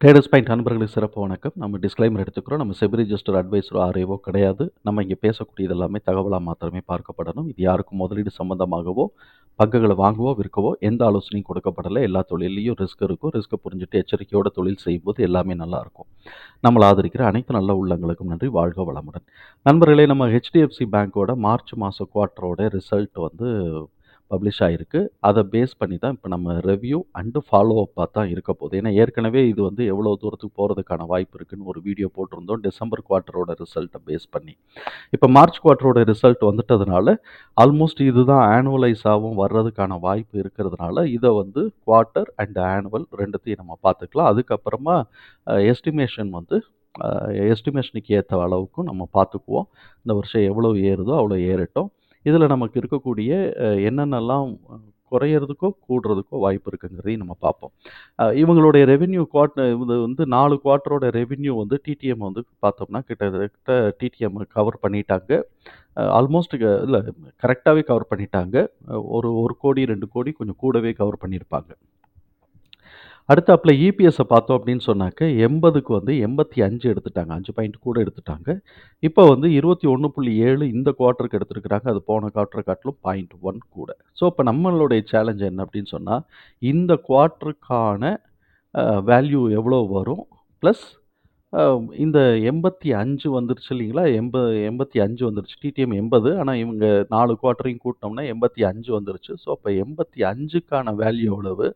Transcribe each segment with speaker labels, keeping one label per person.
Speaker 1: Traders point நண்பர்களுக்கு சிறப்பு வணக்கம். நம்ம டிஸ்க்ளைமர் எடுத்துக்கிறோம். நம்ம செபி ரிஜிஸ்டர் அட்வைஸரோ ஆரையவோ கிடையாது. நம்ம இங்கே பேசக்கூடியது எல்லாமே தகவலாக மாத்திரமே பார்க்கப்படணும். இது யாருக்கும் முதலீடு சம்பந்தமாகவோ பங்குகளை வாங்கவோ விற்கவோ எந்த ஆலோசனையும் கொடுக்கப்படலை. எல்லா தொழிலையும் ரிஸ்க் இருக்கும். ரிஸ்க்கை புரிஞ்சுட்டு எச்சரிக்கையோட தொழில் செய்யும்போது எல்லாமே நல்லாயிருக்கும் நம்மளை ஆதரிக்கிற அனைத்து நல்ல உள்ளங்களுக்கும் நன்றி. வாழ்க வளமுடன். நண்பர்களே நம்ம ஹெச்டிஎஃப்சி பேங்க்கோட மார்ச் மாத குவார்ட்டரோட ரிசல்ட் வந்து பப்ளிஷ் ஆகிருக்கு அதை பேஸ் பண்ணி தான் இப்போ நம்ம ரெவ்யூ அண்டு ஃபாலோ அப்பாக தான் இருக்க போகுது. ஏன்னா ஏற்கனவே இது வந்து எவ்வளோ தூரத்துக்கு போகிறதுக்கான வாய்ப்பு இருக்குதுன்னு ஒரு வீடியோ போட்டிருந்தோம். டிசம்பர் குவார்ட்டரோட ரிசல்ட்டை பேஸ் பண்ணி. இப்போ மார்ச் குவார்ட்டரோட ரிசல்ட் வந்துட்டதுனால ஆல்மோஸ்ட் இதுதான் ஆனுவலைஸ் ஆகும் வர்றதுக்கான வாய்ப்பு இருக்கிறதுனால இதை வந்து குவார்ட்டர் அண்ட் ஆனுவல் ரெண்டுத்தையும் நம்ம பார்த்துக்கலாம். அதுக்கப்புறமா எஸ்டிமேஷன் வந்து எஸ்டிமேஷனுக்கு ஏற்ற அளவுக்கும் நம்ம பார்த்துக்குவோம். இந்த வருஷம் எவ்வளோ ஏறுதோ அவ்வளோ ஏறட்டும். இதில் நமக்கு இருக்கக்கூடிய என்னென்னலாம் குறையிறதுக்கோ கூடுறதுக்கோ வாய்ப்பு இருக்குங்கிறதையும் நம்ம பார்ப்போம். இவங்களுடைய ரெவென்யூ குவார்ட் இது வந்து நாலு குவார்ட்டரோட ரெவென்யூ வந்து டிடிஎம் வந்து பார்த்தோம்னா கிட்டத்தட்ட டிடிஎம் கவர் பண்ணிட்டாங்க. ஆல்மோஸ்ட் இல்லை கரெக்டாகவே கவர் பண்ணிட்டாங்க. ஒரு ஒரு கோடி ரெண்டு கோடி கொஞ்சம் கூடவே கவர் பண்ணியிருப்பாங்க. அடுத்தாப்புல இபிஎஸ்ஸை பார்த்தோம் அப்படின்னு சொன்னாக்க எண்பதுக்கு வந்து எண்பத்தி அஞ்சு எடுத்துட்டாங்க. அஞ்சு பாயிண்ட் கூட எடுத்துட்டாங்க. இப்போ வந்து இருபத்தி ஒன்று புள்ளி ஏழு இந்த குவார்ட்டருக்கு எடுத்துருக்குறாங்க. அது போன குவார்ட்டரை காட்டிலும் பாயிண்ட் ஒன் கூட. ஸோ இப்போ நம்மளுடைய சேலஞ்ச் என்ன அப்படின்னு சொன்னால் இந்த குவார்ட்டருக்கான வேல்யூ எவ்வளோ வரும்? ப்ளஸ் இந்த எண்பத்தி அஞ்சு வந்துருச்சு இல்லைங்களா? எண்ப எண்பத்தி அஞ்சு வந்துருச்சு. டிடிஎம் எண்பது. ஆனால் இவங்க நாலு குவார்ட்டரையும் கூட்டினோம்னா எண்பத்தி அஞ்சு வந்துருச்சு. ஸோ அப்போ எண்பத்தி அஞ்சுக்கான வேல்யூ எவ்வளவு?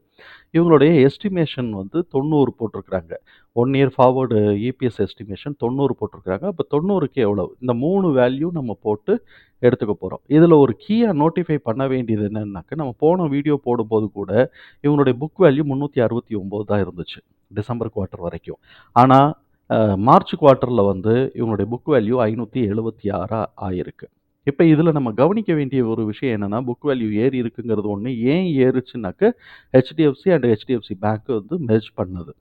Speaker 1: இவங்களுடைய எஸ்டிமேஷன் வந்து தொண்ணூறு போட்டிருக்கிறாங்க. One year forward EPS estimation தொண்ணூறு போட்டிருக்கிறாங்க. அப்போ தொண்ணூறுக்கு எவ்வளவு? இந்த மூணு வேல்யூ நம்ம போட்டு எடுத்துக்க போகிறோம் இதில் ஒரு கீயாக நோட்டிஃபை பண்ண வேண்டியது என்னன்னாக்க நம்ம போன வீடியோ போடும்போது கூட இவங்களுடைய புக் வேல்யூ முந்நூற்றி அறுபத்தி ஒம்பது தான் இருந்துச்சு. டிசம்பர் குவார்ட்டர் வரைக்கும். ஆனால் மார்ச் குவார்ட்டரில் வந்து இவங்களுடைய புக் வேல்யூ ஐநூற்றி எழுபத்தி ஆறாக ஆயிருக்கு. இப்போ இதில் நம்ம கவனிக்க வேண்டிய ஒரு விஷயம் என்னென்னா புக் வேல்யூ ஏறி இருக்குங்கிறது ஒன்று ஏன் ஏறுச்சுனாக்க ஹெச்டிஎஃப்சி அண்ட் ஹெச்டிஎஃப்சி பேங்க் வந்து மெர்ஜ் பண்ணது.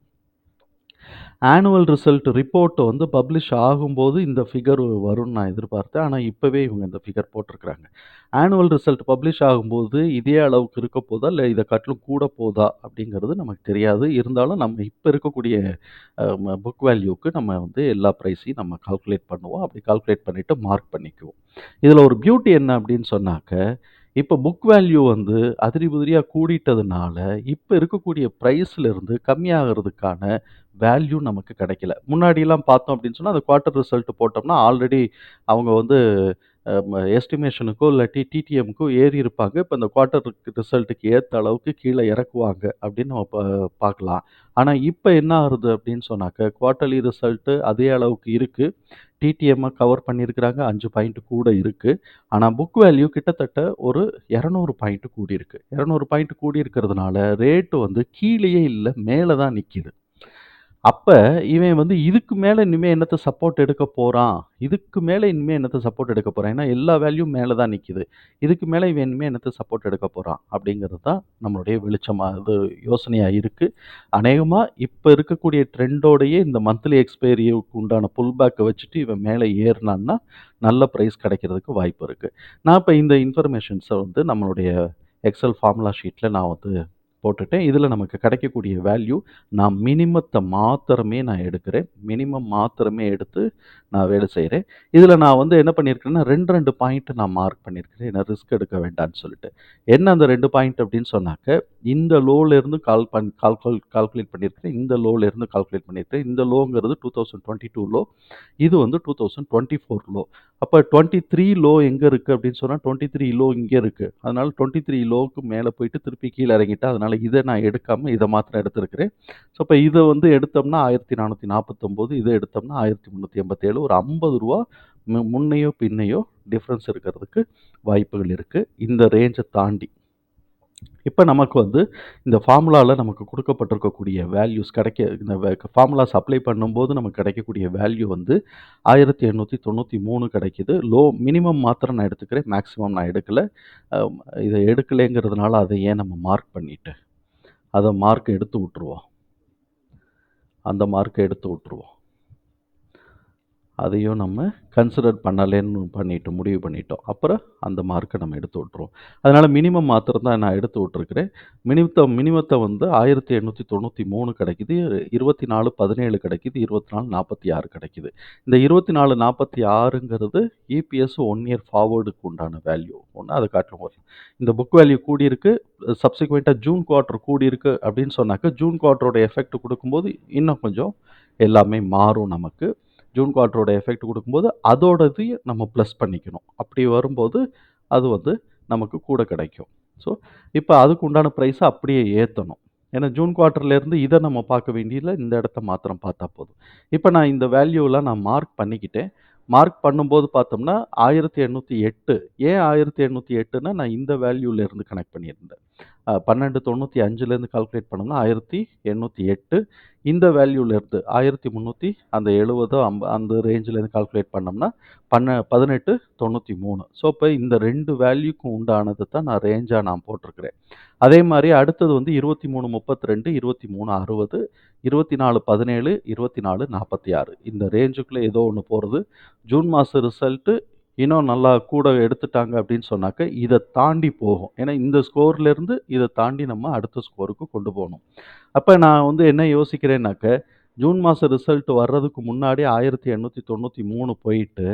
Speaker 1: ஆனுவல் ரிசல்ட் ரிப்போர்ட் வந்து பப்ளிஷ் ஆகும்போது இந்த ஃபிகர் வரும்னு நான் எதிர்பார்த்தேன். ஆனால் இப்போவே இவங்க இந்த ஃபிகர் போட்டிருக்கிறாங்க. ஆனுவல் ரிசல்ட் பப்ளிஷ் ஆகும்போது இதே அளவுக்கு இருக்க போதா? இல்லை இதை காட்டிலும் கூட போதா? அப்படிங்கிறது நமக்கு தெரியாது. இருந்தாலும் நம்ம இப்போ இருக்கக்கூடிய புக் வேல்யூக்கு நம்ம வந்து எல்லா ப்ரைஸையும் நம்ம கால்குலேட் பண்ணுவோம். அப்படி கால்குலேட் பண்ணிவிட்டு மார்க் பண்ணிக்குவோம். இதில் ஒரு பியூட்டி என்ன அப்படின்னு சொன்னாக்க இப்போ புக் வேல்யூ வந்து அதிரி புதிரியாக கூடிட்டதுனால இப்போ இருக்கக்கூடிய ப்ரைஸ்லேருந்து கம்மியாகிறதுக்கான வேல்யூ நமக்கு கிடைக்கல. முன்னாடிலாம் பார்த்தோம் அப்படின்னு சொன்னால் அந்த குவார்ட்டர் ரிசல்ட் போட்டோம்னா ஆல்ரெடி அவங்க வந்து எஸ்டிமேஷனுக்கோ இல்லாட்டி டிடிஎம்க்கோ ஏறி இருப்பாங்க. இப்போ இந்த குவார்ட்டருக்கு ரிசல்ட்டுக்கு ஏற்ற அளவுக்கு கீழே இறக்குவாங்க அப்படின்னு நம்ம பா- பார்க்கலாம். ஆனால் இப்போ என்ன ஆகுது அப்படின்னு சொன்னாக்க குவார்ட்டர்லி ரிசல்ட்டு அதே அளவுக்கு இருக்குது டிடிஎம்மை கவர் பண்ணியிருக்கிறாங்க. அஞ்சு பாயிண்ட் கூட இருக்குது ஆனால் புக் வேல்யூ கிட்டத்தட்ட ஒரு இரநூறு பாயிண்ட் கூடியிருக்கு. இரநூறு பாயிண்ட் கூடி இருக்கிறதுனால ரேட்டு வந்து கீழேயே இல்லை மேலே தான் நிற்கிது அப்போ இவன் வந்து இதுக்கு மேலே இனிமேல் என்னத்தை சப்போர்ட் எடுக்க போகிறான் இதுக்கு மேலே இனிமேல் என்னத்தை சப்போர்ட் எடுக்க போகிறான் ஏன்னா எல்லா வேல்யூம் மேலே தான் நிற்கிது இதுக்கு மேலே இவன் இனிமேல் என்னத்தை சப்போர்ட் எடுக்க போகிறான் அப்படிங்கிறது தான் நம்மளுடைய வெளிச்சமாக இது யோசனையாக இருக்குது அநேகமாக இப்போ இருக்கக்கூடிய ட்ரெண்டோடையே இந்த மந்த்லி எக்ஸ்பைரிக்கு உண்டான புல் பேக்கை வச்சுட்டு இவன் மேலே ஏறினான்னா நல்ல ப்ரைஸ் கிடைக்கிறதுக்கு வாய்ப்பு இருக்குது நான் இப்போ இந்த இன்ஃபர்மேஷன்ஸை வந்து நம்மளுடைய எக்ஸல் ஃபார்முலா ஷீட்டில் நான் வந்து போட்டுட்டேன். இதில் நமக்கு கிடைக்கக்கூடிய வேல்யூ நான் மினிமத்தை மாத்திரமே நான் எடுக்கிறேன். மினிமம் மாத்திரமே எடுத்து நான் வேலை செய்கிறேன் இதில் நான் வந்து என்ன பண்ணியிருக்கேன்னா ரெண்டு ரெண்டு பாயிண்ட் நான் மார்க் பண்ணியிருக்கிறேன். என்ன ரிஸ்க் எடுக்க வேண்டாம்னு சொல்லிட்டு. என்ன அந்த ரெண்டு பாயிண்ட் அப்படின்னு சொன்னாக்க இந்த லோலேருந்து கால் பண் கால்குல் கால்குலேட் பண்ணியிருக்கிறேன். இந்த லோலேருந்து கால்குலேட் பண்ணியிருக்கிறேன். இந்த லோங்கிறது two thousand twenty two low இது வந்து two thousand twenty four low அப்போ டுவெண்ட்டி த்ரீ லோ எங்கே இருக்குது அப்படின்னு சொன்னால் டுவெண்ட்டி த்ரீ லோ இங்கே இருக்குது அதனால் டுவெண்ட்டி த்ரீ லோவுக்கு மேலே போயிட்டு திருப்பி கீழே இறங்கிட்டேன் அதனால் இதை நான் எடுக்காமல் இதை மாத்திரம் எடுத்திருக்கிறேன். ஸோ இப்போ இதை வந்து எடுத்தோம்னா ஆயிரத்தி நானூற்றி நாற்பத்தொம்போது இதை எடுத்தோம்னா ஆயிரத்தி முந்நூற்றி எண்பத்தேழு ஒரு ஐம்பது ரூபா மு- முன்னையோ பின்னையோ டிஃப்ரென்ஸ் இருக்கிறதுக்கு வாய்ப்புகள் இருக்குது இந்த ரேஞ்சை தாண்டி. இப்போ நமக்கு வந்து இந்த ஃபார்முலாவில் நமக்கு கொடுக்கப்பட்டிருக்கக்கூடிய வேல்யூஸ் கிடைக்க இந்த ஃபார்முலாஸ் அப்ளை பண்ணும்போது நமக்கு கிடைக்கக்கூடிய வேல்யூ வந்து ஆயிரத்தி எண்ணூற்றி தொண்ணூற்றி மூணு கிடைக்கிது. லோ மினிமம் மாத்திரம் நான் எடுத்துக்கிறேன். மேக்ஸிமம் நான் எடுக்கலை. இதை எடுக்கலைங்கிறதுனால அதை ஏன் நம்ம மார்க் பண்ணிவிட்டு அதை மார்க் எடுத்து விட்ருவோம் அந்த மார்க்கை எடுத்து விட்ருவோம் அதையும் நம்ம கன்சிடர் பண்ணலேன்னு பண்ணிவிட்டு முடிவு பண்ணிட்டோம். அப்புறம் அந்த மார்க்கை நம்ம எடுத்து விட்ருவோம் அதனால் மினிமம் மாத்திரம் தான் நான் எடுத்து விட்ருக்கிறேன் மினிமத்தை மினிமத்தை வந்து ஆயிரத்தி எண்ணூற்றி தொண்ணூற்றி மூணு கிடைக்குது இருபத்தி நாலு பதினேழு கிடைக்குது இருபத்தி நாலு நாற்பத்தி ஆறு கிடைக்குது. இந்த இருபத்தி நாலு நாற்பத்தி ஆறுங்கிறது இபிஎஸ் ஒன் இயர் ஃபார்வர்டுக்கு உண்டான வேல்யூ ஒன்று அதை காட்டிலும் வரும் இந்த புக் வேல்யூ கூடியிருக்கு சப்சிக்வெண்ட்டாக ஜூன் குவார்ட்டர் கூடியிருக்கு அப்படின்னு சொன்னாக்க ஜூன் குவார்ட்டரோட எஃபெக்ட் கொடுக்கும்போது இன்னும் கொஞ்சம் எல்லாமே மாறும் நமக்கு. ஜூன் குவார்ட்டரோட எஃபெக்ட் கொடுக்கும்போது அதோடது நம்ம ப்ளஸ் பண்ணிக்கணும். அப்படி வரும்போது அது வந்து நமக்கு கூட கிடைக்கும். ஸோ இப்போ அதுக்கு உண்டான ப்ரைஸை அப்படியே ஏற்றணும் ஏன்னா ஜூன் குவார்ட்டர்லேருந்து இதை நம்ம பார்க்க வேண்டியதில்லை இந்த இடத்த மாத்திரம் பார்த்தா போதும். இப்போ நான் இந்த வேல்யூலாம் நான் மார்க் பண்ணிக்கிட்டேன். மார்க் பண்ணும்போது பார்த்தோம்னா ஆயிரத்தி எண்ணூற்றி எட்டு ஏன் ஆயிரத்தி எண்ணூற்றி எட்டுன்னா நான் இந்த வேல்யூலேருந்து கனெக்ட் பண்ணியிருந்தேன். பன்னெண்டு தொண்ணூற்றி அஞ்சுலேருந்து கால்குலேட் பண்ணோம்னா ஆயிரத்தி எண்ணூற்றி எட்டு இந்த வேல்யூலேருந்து ஆயிரத்தி முந்நூற்றி அந்த எழுபதோ அம்ப அந்த ரேஞ்சிலேருந்து கால்குலேட் பண்ணோம்னா பண்ண பதினெட்டு தொண்ணூற்றி மூணு. ஸோ இப்போ இந்த ரெண்டு வேல்யூக்கும் உண்டானது தான் நான் ரேஞ்சாக நான் போட்டிருக்கிறேன். அதே மாதிரி அடுத்தது வந்து இருபத்தி மூணு முப்பத்தி ரெண்டு இருபத்தி மூணு அறுபது இருபத்தி நாலு பதினேழு இருபத்தி நாலு நாற்பத்தி ஆறு. இந்த ரேஞ்சுக்குள்ளே ஏதோ ஒன்று போகிறது ஜூன் மாதம் ரிசல்ட்டு இன்னும் நல்லா கூட எடுத்துட்டாங்க அப்படின்னு சொன்னாக்க இதை தாண்டி போகும். ஏன்னா இந்த ஸ்கோர்லேருந்து இதை தாண்டி நம்ம அடுத்த ஸ்கோருக்கு கொண்டு போகணும். அப்போ நான் வந்து என்ன யோசிக்கிறேன்னாக்க ஜூன் மாதம் ரிசல்ட் வர்றதுக்கு முன்னாடி ஆயிரத்தி எண்ணூற்றி தொண்ணூற்றி மூணு போயிட்டு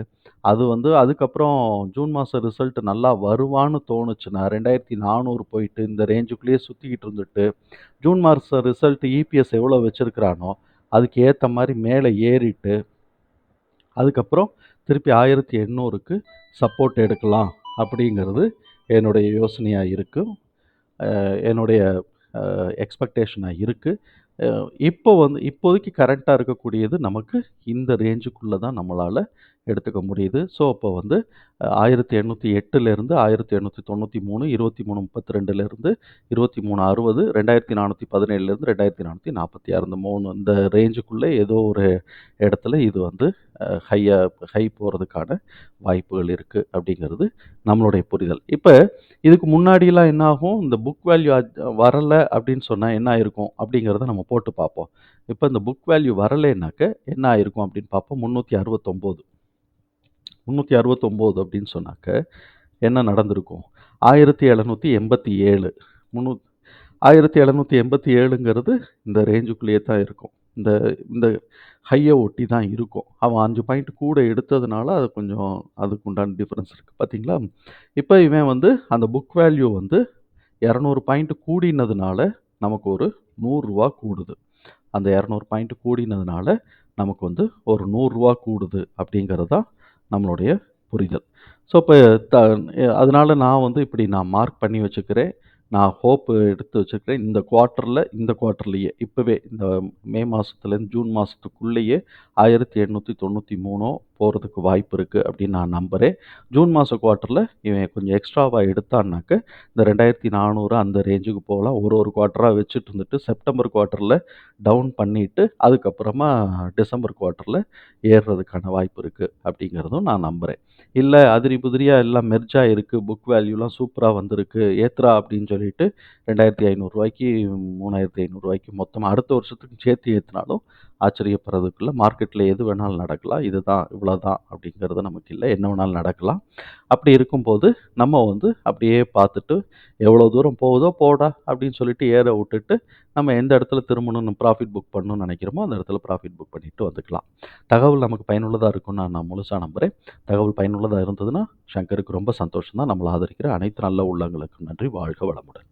Speaker 1: அது வந்து அதுக்கப்புறம் ஜூன் மாதம் ரிசல்ட் நல்லா வருவான்னு தோணுச்சுன்னா ரெண்டாயிரத்தி நானூறு போயிட்டு இந்த ரேஞ்சுக்குள்ளேயே சுற்றிக்கிட்டு இருந்துட்டு ஜூன் மாதம் ரிசல்ட் இபிஎஸ் எவ்வளோ வச்சுருக்கிறானோ அதுக்கு ஏற்ற மாதிரி மேலே ஏறிட்டு அதுக்கப்புறம் திருப்பி ஆயிரத்தி எண்ணூறுக்கு சப்போர்ட் எடுக்கலாம் அப்படிங்கிறது என்னுடைய யோசனையாக இருக்கும் என்னுடைய எக்ஸ்பெக்டேஷனாக இருக்குது இப்போ வந்து இப்போதைக்கு கரண்ட்டாக இருக்கக்கூடியது நமக்கு இந்த ரேஞ்சுக்குள்ளே தான் நம்மளால் எடுத்துக்க முடியுது. ஸோ அப்போ வந்து ஆயிரத்தி எண்ணூற்றி எட்டுலேருந்து ஆயிரத்தி எண்ணூற்றி தொண்ணூற்றி மூணு இருபத்தி மூணு முப்பத்தி ரெண்டுலேருந்து இருபத்தி மூணு அறுபது ரெண்டாயிரத்தி நானூற்றி பதினேழுலேருந்து ரெண்டாயிரத்தி நானூற்றி நாற்பத்தி ஆறு. இந்த மூணு இந்த ரேஞ்சுக்குள்ளே ஏதோ ஒரு இடத்துல இது வந்து ஹையாக ஹை போகிறதுக்கான வாய்ப்புகள் இருக்குது அப்படிங்கிறது நம்மளுடைய புரிதல். இப்போ இதுக்கு முன்னாடிலாம் என்ன ஆகும் இந்த புக் வேல்யூ வரலை அப்படின்னு சொன்னால் என்ன ஆயிருக்கும்? அப்படிங்கிறத நம்ம போட்டு பார்ப்போம். இப்போ இந்த புக் வேல்யூ வரலைன்னாக்க என்ன ஆயிருக்கும் அப்படின்னு பார்ப்போம். முந்நூற்றி அறுபத்தொம்போது. முந்நூற்றி அறுபத்தொம்போது அப்படின்னு சொன்னாக்க என்ன நடந்திருக்கும்? ஆயிரத்தி எழுநூற்றி எண்பத்தி ஏழு முந்நூ ஆயிரத்தி எழுநூற்றி எண்பத்தி ஏழுங்கிறது இந்த ரேஞ்சுக்குள்ளேயே தான் இருக்கும். இந்த இந்த ஹையை ஒட்டி தான் இருக்கும். அவன் அஞ்சு பாயிண்ட் கூட எடுத்ததுனால அது கொஞ்சம் அதுக்கு உண்டான டிஃப்ரென்ஸ் இருக்குது பார்த்தீங்களா இப்போ இவன் வந்து அந்த புக் வேல்யூ வந்து இரநூறு பாயிண்ட் கூடினதுனால நமக்கு ஒரு நூறுரூவா கூடுது. அந்த இரநூறு பாயிண்ட் கூடினதுனால நமக்கு வந்து ஒரு நூறுரூவா கூடுது அப்படிங்கிறது தான் நம்மளுடைய புரிதல். ஸோ இப்போ த அதனால நான் வந்து இப்படி நான் மார்க் பண்ணி வச்சுக்கிறேன். நான் ஹோப் எடுத்து வச்சுருக்கிறேன் இந்த குவார்ட்டரில் இந்த குவார்ட்டர்லேயே இப்போவே இந்த மே மாதத்துலேருந்து ஜூன் மாதத்துக்குள்ளேயே ஆயிரத்தி எண்ணூற்றி தொண்ணூற்றி மூணோ போகிறதுக்கு வாய்ப்பு இருக்குது அப்படின்னு நான் நம்புகிறேன் ஜூன் மாத குவார்ட்டரில் இவன் கொஞ்சம் எக்ஸ்ட்ராவாக எடுத்தான்னாக்க இந்த ரெண்டாயிரத்தி நானூறு அந்த ரேஞ்சுக்கு போகலாம். ஒரு ஒரு குவார்ட்டராக வச்சுட்டு இருந்துட்டு செப்டம்பர் குவார்ட்டரில் டவுன் பண்ணிவிட்டு அதுக்கப்புறமா டிசம்பர் குவார்ட்டரில் ஏறுறதுக்கான வாய்ப்பு இருக்குது அப்படிங்கிறதும் நான் நம்புகிறேன் இல்லை அதிரி புதிரியாக எல்லாம் மெர்ஜாக இருக்குது புக் வேல்யூலாம் சூப்பராக வந்திருக்கு ஏத்ரா அப்படின்னு சொல்லிட்டு ரெண்டாயிரத்தி ஐநூறுரூவாய்க்கு மூணாயிரத்தி ஐநூறுரூவாய்க்கு மொத்தமாக அடுத்த வருஷத்துக்கு சேர்த்து ஏற்றினாலும் ஆச்சரியப்படுறதுக்குள்ள மார்க்கெட்டில் எது வேணாலும் நடக்கலாம். இதுதான் இவ்வளோ தான் அப்படிங்கிறது நமக்கு இல்லை. என்ன வேணாலும் நடக்கலாம். அப்படி இருக்கும்போது நம்ம வந்து அப்படியே பார்த்துட்டு எவ்வளோ தூரம் போகுதோ போடா அப்படின்னு சொல்லிட்டு ஏற விட்டுட்டு நம்ம எந்த இடத்துல திரும்பணும்னு ப்ராஃபிட் புக் பண்ணணும்னு நினைக்கிறோமோ அந்த இடத்துல ப்ராஃபிட் புக் பண்ணிட்டு வந்துக்கலாம். தகவல் நமக்கு பயனுள்ளதாக இருக்கும்னு நான் நான் முழுசாக நம்புகிறேன் தகவல் பயனுள்ளதாக இருந்ததுன்னா சங்கருக்கு ரொம்ப சந்தோஷம் தான் நம்மளை ஆதரிக்கிற அனைத்து நல்ல உள்ளங்களுக்கும் நன்றி. வாழ்க வளமுடன்.